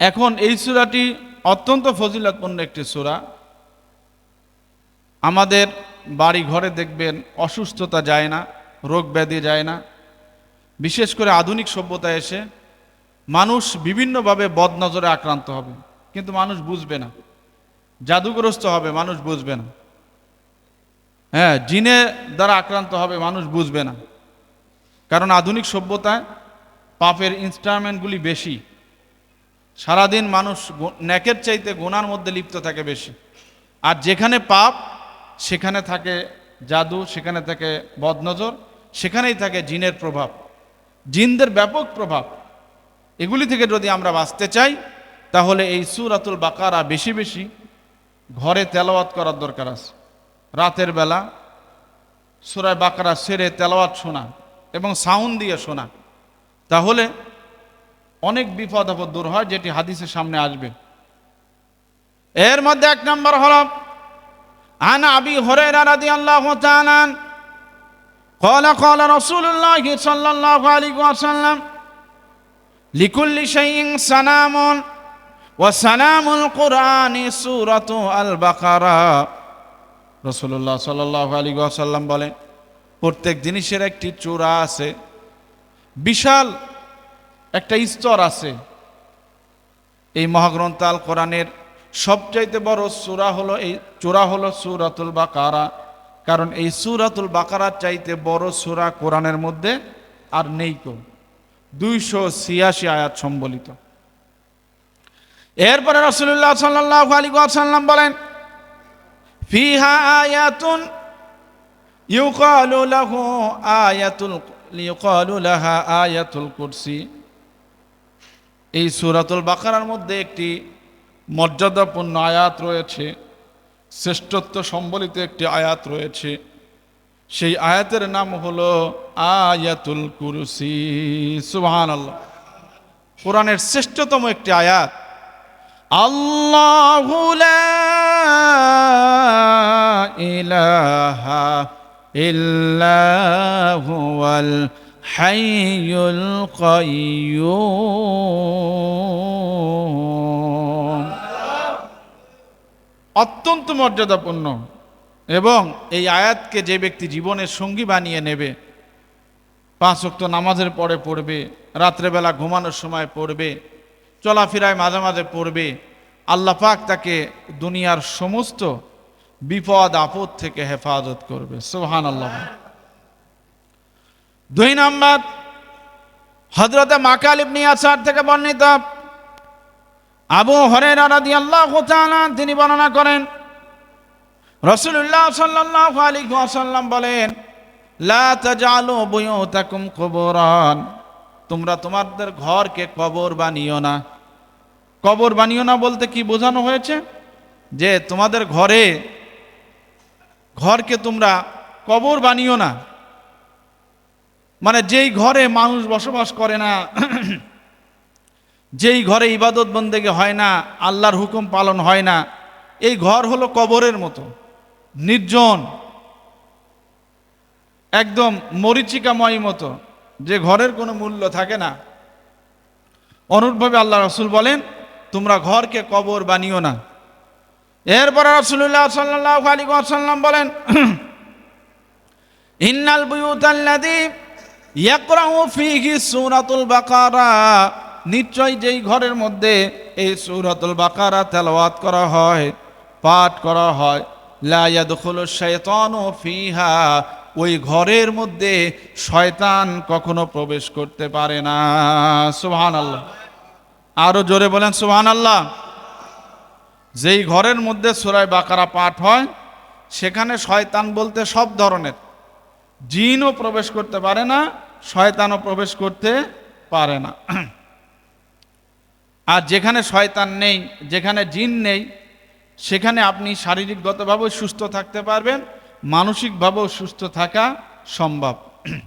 এখন এই সূরাটি অত্যন্ত ফজিলতপূর্ণ একটি সূরা। আমাদের বাড়ি ঘরে দেখবেন অসুস্থতা যায় না, রোগ ব্যাধি যায় না। বিশেষ করে আধুনিক সভ্যতা এসে মানুষ বিভিন্নভাবে বদনজরে আক্রান্ত হবে, কিন্তু মানুষ বুঝবে না। জাদুগ্রস্ত হবে, মানুষ বুঝবে না। হ্যাঁ জিনে দ্বারা আক্রান্ত হবে, মানুষ বুঝবে না। কারণ আধুনিক সভ্যতায় পাপের ইনস্ট্রুমেন্টগুলি বেশি। সারাদিন মানুষ ন্যাকের চাইতে গোনার মধ্যে লিপ্ত থাকে বেশি। আর যেখানে পাপ, সেখানে থাকে জাদু, সেখানে থাকে বদনজর, সেখানেই থাকে জিনের প্রভাব। জিনদের ব্যাপক প্রভাব। এগুলি থেকে যদি আমরা বাঁচতে চাই, তাহলে এই সুরাতুল বাকারা বেশি বেশি ঘরে তেলাওয়াত করার দরকার আছে। রাতের বেলা সুরায় বাকারা সেরে তেলাওয়াত শোনা এবং সাউন্ড দিয়ে শোনা। তাহলে অনেক বিপদ আপদ দূর হয় যেটি হাদিসের সামনে আসবে এর মধ্যে এক নম্বর হল عن أبي هريرة رضي الله تعالى عنه قال قال رسول الله صلى الله عليه وسلم لكل شيء سلام وسلام القرآن سورة البقرة রসুল্লাহ সাল্লাহ আলী আসাল্লাম বলেন প্রত্যেক জিনিসের একটি চূড়া আছে বিশাল একটা স্তর আছে। এই মহাগ্রন্থ আল কোরআনের সবচাইতে বড় সূরা হলো এই, চূড়া হলো সূরাতুল বাকারা। কারণ এই সূরাতুল বাকারার চাইতে বড় সুরা কোরআনের মধ্যে আর নেই কো দুইশো ছিয়াশি আয়াত সম্বলিত। এরপরে রসুল্লাহ সাল্লাহ আলী আসাল্লাম বলেন, ফিহা আয়াতুন ইউকালু লাহু আয়াতুল ইউকালু লাহা আয়াতুল কুরসি। এই সুরাতুল বাকারার মধ্যে একটি মর্যাদাপূর্ণ আয়াত রয়েছে, শ্রেষ্ঠত্ব সম্বলিত একটি আয়াত রয়েছে। সেই আয়াতের নাম হলো আয়াতুল কুরসি। সুবহান আল্লাহ কোরআনের শ্রেষ্ঠতম একটি আয়াত, আল্লাহু ইলাহা ইল্লা হাইয়ুল কাইয়্যুম অত্যন্ত মর্যাদাপূর্ণ। এবং এই আয়াতকে যে ব্যক্তি জীবনের সঙ্গী বানিয়ে নেবে, পাঁচ ওয়াক্ত নামাজের পরে পড়বে রাত্রেবেলা ঘুমানোর সময় পড়বে, চলাফেরায় মাঝে মাঝে পড়বে, আল্লাহ পাক তাকে দুনিয়ার সমস্ত বিপদ, আপদ থেকে হেফাজত করবে। সোহান আল্লাহ দুই নম্বর হজরতে মাকাল ইবনি আসার থেকে বর্ণিত। আবু হরেরা রাদিয়াল্লাহু তাআলা তিনি বর্ণনা করেন রসুল্লাহ সাল্লাল্লাহু আলাইহি ওয়াসাল্লাম বলেন, লা তাজালু বুয়ুতাকুম কুবুরান। তোমরা তোমাদের ঘরকে কবর বানিও না। কবর বানিও না বলতে কি বোঝানো হয়েছে? যে তোমাদের ঘরে, ঘরকে তোমরা কবর বানিও না। মানে যেই ঘরে মানুষ বসবাস করে না, যেই ঘরে ইবাদত বন্দেগে হয় না, আল্লাহর হুকুম পালন হয় না, এই ঘর হলো কবরের মতো, নির্জন, একদম মরিচিকাময় মতো, যে ঘরের কোনো মূল্য থাকে না। অনুরূপভাবে আল্লাহ রসুল বলেন, তোমরা ঘরকে কবর বানিও না। এরপরে রসুল্লাহ সাল্লাহ আলী সাল্লাম বলেন, ইন্নাল বুয়ুতাল্লাদি সূরাতুল বাকারা। নিশ্চয় যেই ঘরের মধ্যে এই সূরাতুল বাকারা তেলাওয়াত করা হয়, পাঠ করা হয়, লা ইয়াদখুলু শাইতানু ফিহা। ওই ঘরের মধ্যে শয়তান কখনো প্রবেশ করতে পারে না। সুবহানাল্লাহ। আরও জোরে বলেন, সুবহানাল্লাহ। যেই ঘরের মধ্যে সূরায় বাকারা পাঠ হয়, সেখানে শয়তান বলতে সব ধরনের, জিনও প্রবেশ করতে পারে না শয়তানও প্রবেশ করতে পারে না। আর যেখানে শয়তান নেই, যেখানে জিন নেই, সেখানে আপনি শারীরিকগতভাবেও সুস্থ থাকতে পারবেন, মানসিকভাবেও সুস্থ থাকা সম্ভব।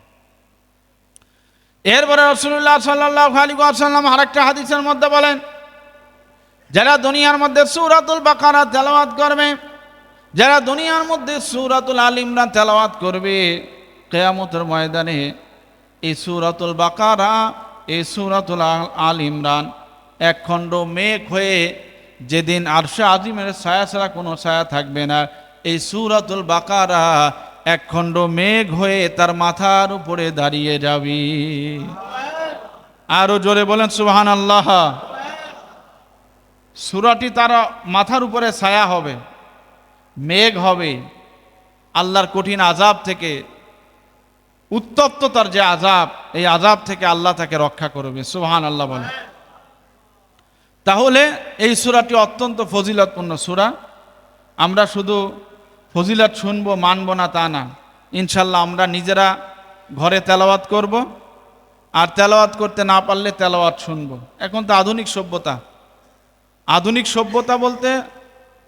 এরপরে রসুল্লাহ সাল্লাহ আলী আসাল্লাম আরেকটা হাদিসের মধ্যে বলেন, যারা দুনিয়ার মধ্যে সুরাতুল বাকারা তেলাওয়াত করবে, যারা দুনিয়ার মধ্যে সুরাতুল আল ইমরান তেলাওয়াত করবে, কেয়ামতের ময়দানে এই সুরাতুল বাকারা, এই সুরাতুল আল ইমরান। এক খণ্ড মেঘ হয়ে যেদিন আরশে আজিমের ছায়া ছাড়া কোনো ছায়া থাকবে না। এই সুরাতুল বাকারা এক খণ্ড মেঘ হয়ে তার মাথার উপরে দাঁড়িয়ে যাবি। আরও জোরে বলেন সুবহান আল্লাহ সুরাটি তার মাথার উপরে ছায়া হবে, মেঘ হবে, আল্লাহর কঠিন আজাব থেকে উত্তপ্ততার যে আজাব এই আজাব থেকে আল্লাহ তাকে রক্ষা করবে। সুহান আল্লাহ বলে। তাহলে এই সুরাটি অত্যন্ত ফজিলতপূর্ণ সুরা। আমরা শুধু ফজিলত শুনব, মানব না তা না। ইনশাল্লাহ আমরা নিজেরা ঘরে তেলাওয়াত করব। আর তেলাওয়াত করতে না পারলে তেলাওয়াত শুনব। এখন তো আধুনিক সভ্যতা। আধুনিক সভ্যতা বলতে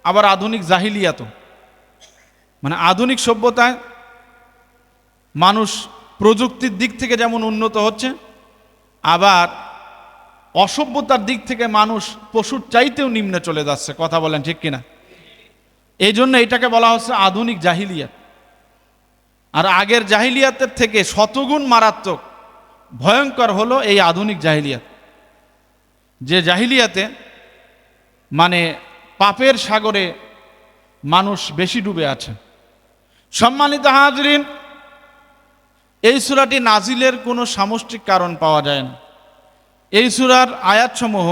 আবার আধুনিক জাহিলিয়াত। মানে আধুনিক সভ্যতায় মানুষ প্রযুক্তির দিক থেকে যেমন উন্নত হচ্ছে, আবার অসভ্যতার দিক থেকে মানুষ পশুর চাইতেও নিম্নে চলে যাচ্ছে, কথা বলেন ঠিক কিনা? এই জন্য এটাকে বলা হচ্ছে আধুনিক জাহিলিয়াত। আর আগের জাহিলিয়াতের থেকে শতগুণ মারাত্মক, ভয়ঙ্কর হলো এই আধুনিক জাহিলিয়াত। যে জাহিলিয়াতে মানে পাপের সাগরে মানুষ বেশি ডুবে আছে। সম্মানিত হাজরিন এই সুরাটি নাজিলের কোনো সামষ্টিক কারণ পাওয়া যায় না। এই সুরার আয়াতসমূহ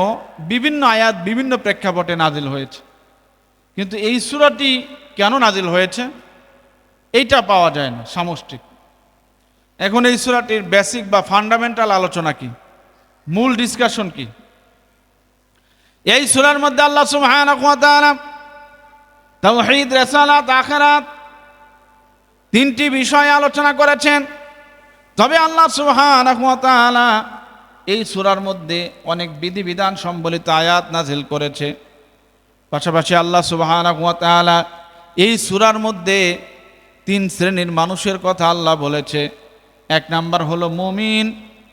বিভিন্ন আয়াত বিভিন্ন প্রেক্ষাপটে নাজিল হয়েছে। কিন্তু এই সুরাটি কেন নাজিল হয়েছে? এইটা পাওয়া যায় না, সামষ্টিক। এখন এই সুরাটির বেসিক বা ফান্ডামেন্টাল আলোচনা কি? মূল ডিসকাশন কি? এই সুরার মধ্যে আল্লাহ রিসালাত তিনটি বিষয় আলোচনা করেছেন। তবে আল্লাহ তাআলা এই সুরার মধ্যে অনেক বিধিবিধান সম্বলিত আয়াত নাজিল করেছে। পাশাপাশি আল্লাহ সুবহানাহু ওয়া তাআলা এই সুরার মধ্যে তিন শ্রেণির মানুষের কথা আল্লাহ বলেছে। এক নাম্বার হলো মুমিন,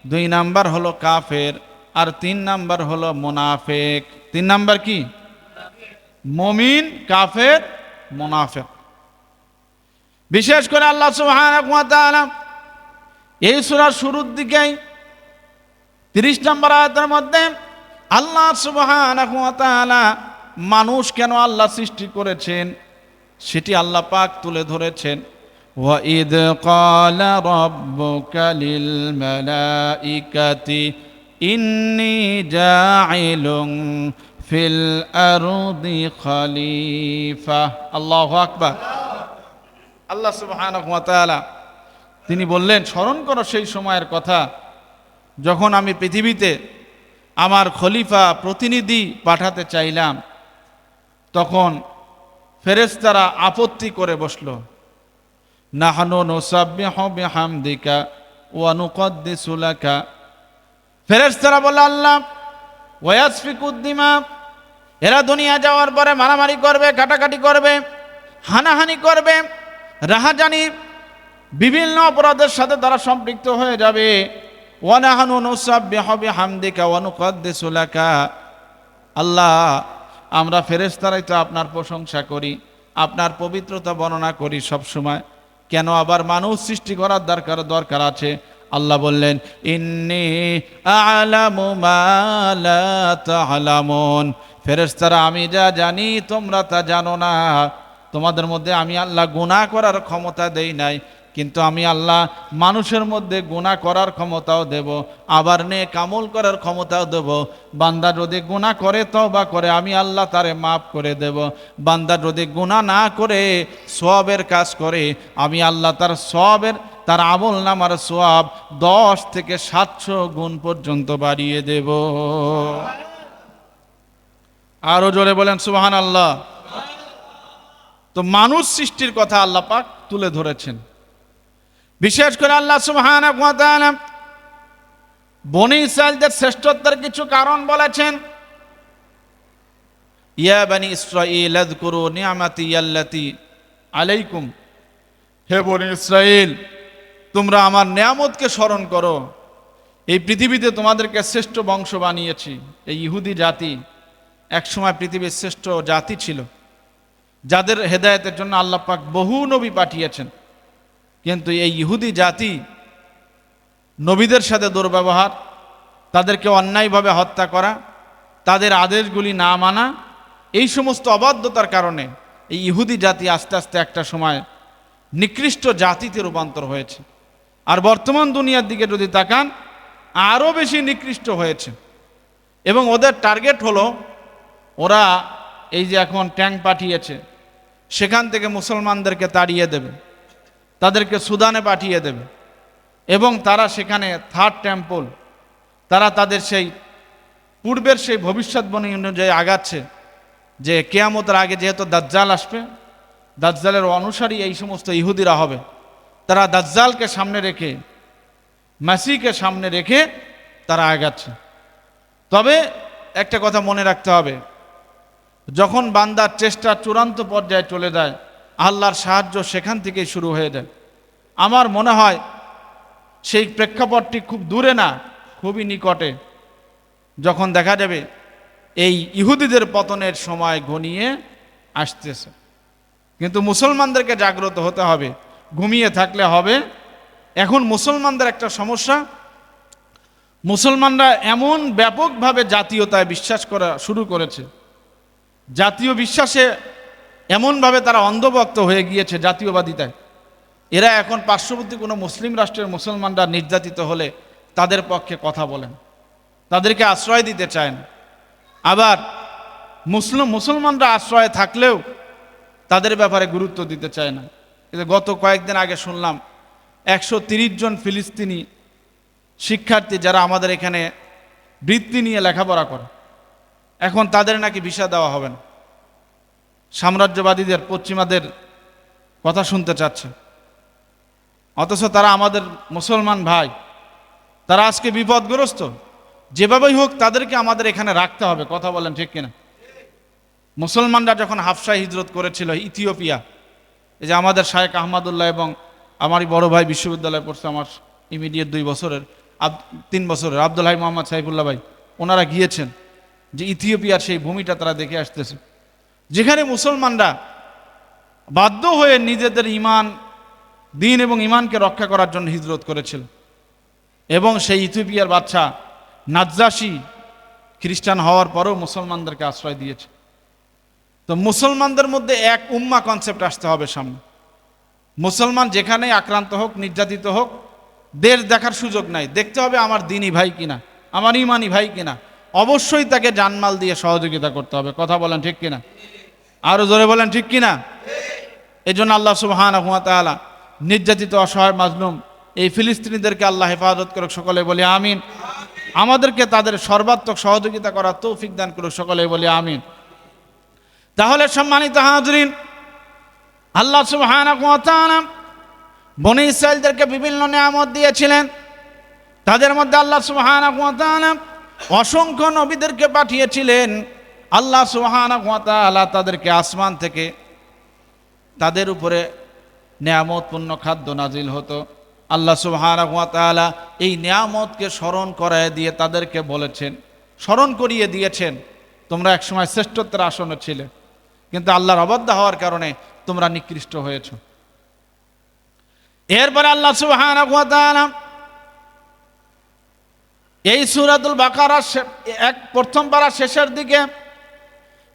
দুই নাম্বার হলো কাফের, আর তিন নাম্বার হলো মোনাফেক। তিন নাম্বার কি? মমিন, কাফের, মোনাফেক। বিশেষ করে আল্লাহ তাআলা এই সূরার শুরুর দিকেই তিরিশ নম্বর আয়াতের মধ্যে আল্লাহ সুবহানাহু ওয়া তাআলা মানুষ কেন আল্লাহ সৃষ্টি করেছেন সেটি আল্লাহ পাক তুলে ধরেছেন وَإِذْ قَالَ رَبُّكَ لِلْمَلَائِكَةِ إِنِّي جَاعِلٌ فِي الْأَرْضِ خَلِيفَةً আল্লাহু আকবার আল্লাহ সুবহানাহু ওয়া তাআলা তিনি বললেন, স্মরণ করো সেই সময়ের কথা, যখন আমি পৃথিবীতে আমার খলিফা প্রতিনিধি পাঠাতে চাইলাম, তখন ফেরেশতারা আপত্তি করে বসল, নাহানো নোসাব্বিহু বিহামদিকা ওয়া নুকদ্দিসু লাকা। ফেরেশতারা বলে আল্লাহ ওয়াসফিকুদ্দিমা এরা দুনিয়া যাওয়ার পরে মারামারি করবে কাটাকাটি করবে, হানাহানি করবে, রাহাজানি বিভিন্ন অপরাধের সাথে তারা সম্পৃক্ত হয়ে যাবে। লাকা। আল্লাহ, আমরা ফেরেশতারাই তো আপনার প্রশংসা করি, আপনার পবিত্রতা বর্ণনা করি সব সময় কেন আবার মানুষ সৃষ্টি করার দরকার দরকার আছে? আল্লাহ বললেন, ইন্নি আলামু ফেরেশতারা, আমি যা জানি তোমরা তা জানো না। তোমাদের মধ্যে আমি আল্লাহ গুনাহ করার ক্ষমতা দেই নাই। কিন্তু আমি আল্লাহ মানুষের মধ্যে গুনাহ করার ক্ষমতাও দেব, আবার নে কামল করার ক্ষমতাও দেব। বান্দা যদি গুনাহ করে, তওবা করে, আমি আল্লাহ তারে মাফ করে দেব। বান্দা যদি গুনাহ না করে, সওয়াবের কাজ করে, আমি আল্লাহ তার সবের তার আমল নামার সোয়াব দশ থেকে সাতশো গুণ পর্যন্ত বাড়িয়ে দেব। আরও জোরে বলেন সুবাহান আল্লাহ তো মানুষ সৃষ্টির কথা আল্লাহ পাক তুলে ধরেছেন। বিশেষ করে আল্লাহ সুবহান বনি ইসরায়েলদের শ্রেষ্ঠত্বের কিছু কারণ বলেছেন। ইয়া বানি ইসরাইল আযকুরু নিয়ামাতি আল্লাতি আলাইকুম। হে বনি ইসরাইল তোমরা আমার নিয়ামতকে স্মরণ করো। এই পৃথিবীতে তোমাদেরকে শ্রেষ্ঠ বংশ বানিয়েছি। এই ইহুদি জাতি একসময় পৃথিবীর শ্রেষ্ঠ জাতি ছিল, যাদের হেদায়েতের জন্য আল্লাহ পাক বহু নবী পাঠিয়েছেন। কিন্তু এই ইহুদি জাতি নবীদের সাথে দুর্ব্যবহার, তাদেরকে অন্যায়ভাবে হত্যা করা, তাদের আদেশগুলি না মানা, এই সমস্ত অবাধ্যতার কারণে এই ইহুদি জাতি আস্তে আস্তে একটা সময় নিকৃষ্ট জাতিতে রূপান্তর হয়েছে। আর বর্তমান দুনিয়ার দিকে যদি তাকান আরও বেশি নিকৃষ্ট হয়েছে। এবং ওদের টার্গেট হলো, ওরা এই যে এখন ট্যাঙ্ক পাঠিয়েছে, সেখান থেকে মুসলমানদেরকে তাড়িয়ে দেবে। তাদেরকে সুদানে পাঠিয়ে দেবে। এবং তারা সেখানে থার্ড টেম্পল তারা তাদের সেই পূর্বের সেই ভবিষ্যৎবাণী অনুযায়ী আগাচ্ছে যে কেয়ামতের আগে যেহেতু দাজ্জাল আসবে, দাজ্জালের অনুসারী এই সমস্ত ইহুদিরা হবে। তারা দাজ্জালকে সামনে রেখে মাসিকে সামনে রেখে তারা আগাচ্ছে। তবে একটা কথা মনে রাখতে হবে, যখন বান্দার চেষ্টা চূড়ান্ত পর্যায়ে চলে যায় আল্লাহর সাহায্য সেখান থেকেই শুরু হয়ে যায়। আমার মনে হয় সেই প্রেক্ষাপটটি খুব দূরে না, খুবই নিকটে। যখন দেখা যাবে এই ইহুদিদের পতনের সময় ঘনিয়ে আসতেছে। কিন্তু মুসলমানদেরকে জাগ্রত হতে হবে, ঘুমিয়ে থাকলে হবে। এখন মুসলমানদের একটা সমস্যা, মুসলমানরা এমন ব্যাপকভাবে জাতীয়তায় বিশ্বাস করা শুরু করেছে। জাতীয় বিশ্বাসে এমনভাবে তারা অন্ধভক্ত হয়ে গিয়েছে জাতীয়বাদিতায়। এরা এখন পার্শ্ববর্তী কোনো মুসলিম রাষ্ট্রের মুসলমানরা নির্যাতিত হলে তাদের পক্ষে কথা বলেন। তাদেরকে আশ্রয় দিতে চায় না। আবার মুসলিম মুসলমানরা আশ্রয়ে থাকলেও তাদের ব্যাপারে গুরুত্ব দিতে চায় না। কিন্তু গত কয়েকদিন আগে শুনলাম একশো জন ফিলিস্তিনি শিক্ষার্থী যারা আমাদের এখানে বৃত্তি নিয়ে লেখাপড়া করে। এখন তাদের নাকি ভিসা দেওয়া হবে না। সাম্রাজ্যবাদীদের, পশ্চিমাদের কথা শুনতে চাচ্ছে। অথচ তারা আমাদের মুসলমান ভাই। তারা আজকে বিপদগ্রস্ত। যেভাবেই হোক তাদেরকে আমাদের এখানে রাখতে হবে, কথা বলেন ঠিক কিনা। মুসলমানরা যখন হাফসা হিজরত করেছিল, ইথিওপিয়া, এই যে আমাদের শায়েক আহমদুল্লাহ এবং আমারই বড় ভাই বিশ্ববিদ্যালয়ে পড়ছে আমার ইমিডিয়েট দুই বছরের, আব, তিন বছরের, আব্দুল হাই মোহাম্মদ সাইফুল্লাহ ভাই, ওনারা গিয়েছেন যে ইথিওপিয়ার সেই ভূমিটা তারা দেখে আসতেছে। যেখানে মুসলমানরা বাধ্য হয়ে নিজেদের ইমান দিন এবং ইমানকে রক্ষা করার জন্য হিজরত করেছিল। এবং সেই ইথিওপিয়ার বাচ্চা নাজ্জাসি খ্রিস্টান হওয়ার পরেও মুসলমানদেরকে আশ্রয় দিয়েছে। তো মুসলমানদের মধ্যে এক উম্মা কনসেপ্ট আসতে হবে সামনে। মুসলমান যেখানেই আক্রান্ত হোক, নির্যাতিত হোক, দেশ দেখার সুযোগ নাই। দেখতে হবে আমার দিনই ভাই কিনা, আমার ইমানি ভাই কিনা। অবশ্যই তাকে জানমাল দিয়ে সহযোগিতা করতে হবে। কথা বলেন ঠিক কিনা? আরও জোরে বলেন, ঠিক কিনা? এই জন্য আল্লাহ সুবহান নির্যাতিত, অসহায়, মাজলুম এই ফিলিস্তিনিদেরকে আল্লাহ হেফাজত করুক সকলে বলি আমিন। আমাদেরকে তাদের সর্বাত্মক সহযোগিতা করার তৌফিক দান করুক সকলে বলি আমিন। তাহলে সম্মানিত হাজরিন, আল্লাহ তাআলা বনি ইসরায়েলদেরকে বিভিন্ন নিয়ামত দিয়েছিলেন। তাদের মধ্যে আল্লাহ সুবহানাহু ওয়া অসংখ্য নবীদেরকে পাঠিয়েছিলেন। আল্লাহ সুবহানাহু ওয়া তাআলা তাদেরকে আসমান থেকে তাদের উপরে নিয়ামতপূর্ণ খাদ্য নাজিল হতো। আল্লাহ সুবহানাহু ওয়া তাআলা এই নিয়ামতকে স্মরণ করায় দিয়ে তাদেরকে বলেছেন, স্মরণ করিয়ে দিয়েছেন, তোমরা একসময় শ্রেষ্ঠত্বের আসনে ছিলে, কিন্তু আল্লাহর অবাধ্য হওয়ার কারণে তোমরা নিকৃষ্ট হয়েছ। এরপরে আল্লাহ সুবহানাহু ওয়া তাআলা এই সূরাতুল বাকারা এক প্রথম পারা শেষের দিকে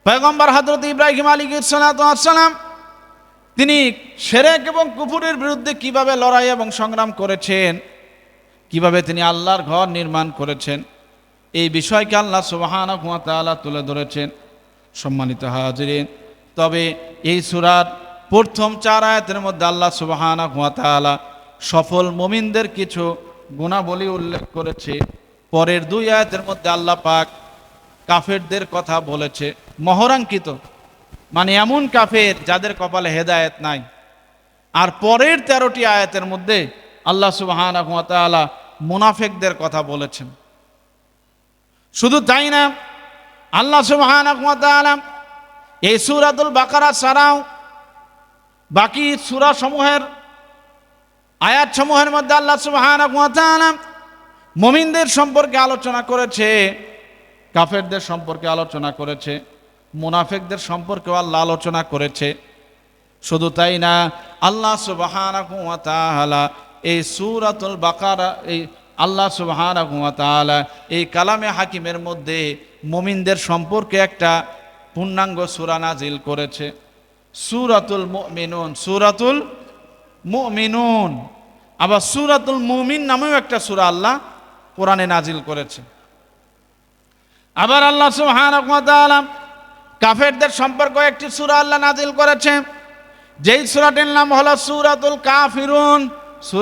পয়গম্বর হযরত ইব্রাহিম আলাইহিস সালাম, তিনি সেরেক এবং কুফুরের বিরুদ্ধে কীভাবে লড়াই এবং সংগ্রাম করেছেন, কীভাবে তিনি আল্লাহর ঘর নির্মাণ করেছেন, এই বিষয়কে আল্লাহ সুবহানাহু ওয়া তুলে ধরেছেন। সম্মানিত হাজিরিন, তবে এই সুরার প্রথম চার আয়াতের মধ্যে আল্লাহ সুবহানাহু ওয়া তাআলা সফল মুমিনদের কিছু গুণাবলী উল্লেখ করেছে। পরের দুই আয়াতের মধ্যে আল্লাহ পাক কাফেরদের কথা বলেছে। মহরাঙ্কিত। মানে এমন কাফের যাদের কপালে হেদায়েত নাই। আর পরের তেরোটি আয়াতের মধ্যে আল্লাহ সুবহানাহু ওয়া মুনাফেকদের কথা বলেছেন। শুধু তাই না, আল্লাহ সুবহানাহু ওয়া তাআলা এই সূরাতুল বাকারা ছাড়াও বাকি সুরা সমূহের আয়াত সমূহের মধ্যে আল্লাহ সুবহানাহু ওয়া তাআলা মুমিনদের সম্পর্কে আলোচনা করেছে, কাফেরদের সম্পর্কে আলোচনা করেছে। মুনাফেকদের সম্পর্কেও আল্লাহ আলোচনা করেছে। শুধু তাই না, আল্লাহ তাআলা এই সুরাতুল বাকারা, এই আল্লাহ তাআলা এই কালামে হাকিমের মধ্যে মুমিনদের সম্পর্কে একটা পূর্ণাঙ্গ সূরা নাজিল করেছে। সূরাতুল মুমিনুন সূরাতুল মুমিনুন। আবার সুরাতুল মুমিন নামেও একটা সূরা আল্লাহ কোরআনে নাজিল করেছে। আবার আল্লাহ তাআলা কাফেরদের সম্পর্ক একটি সুরা আল্লাহ নাজিল করেছে। যেই সুরাটির নাম হলো সুরাতুল কাফিরুন। সূরা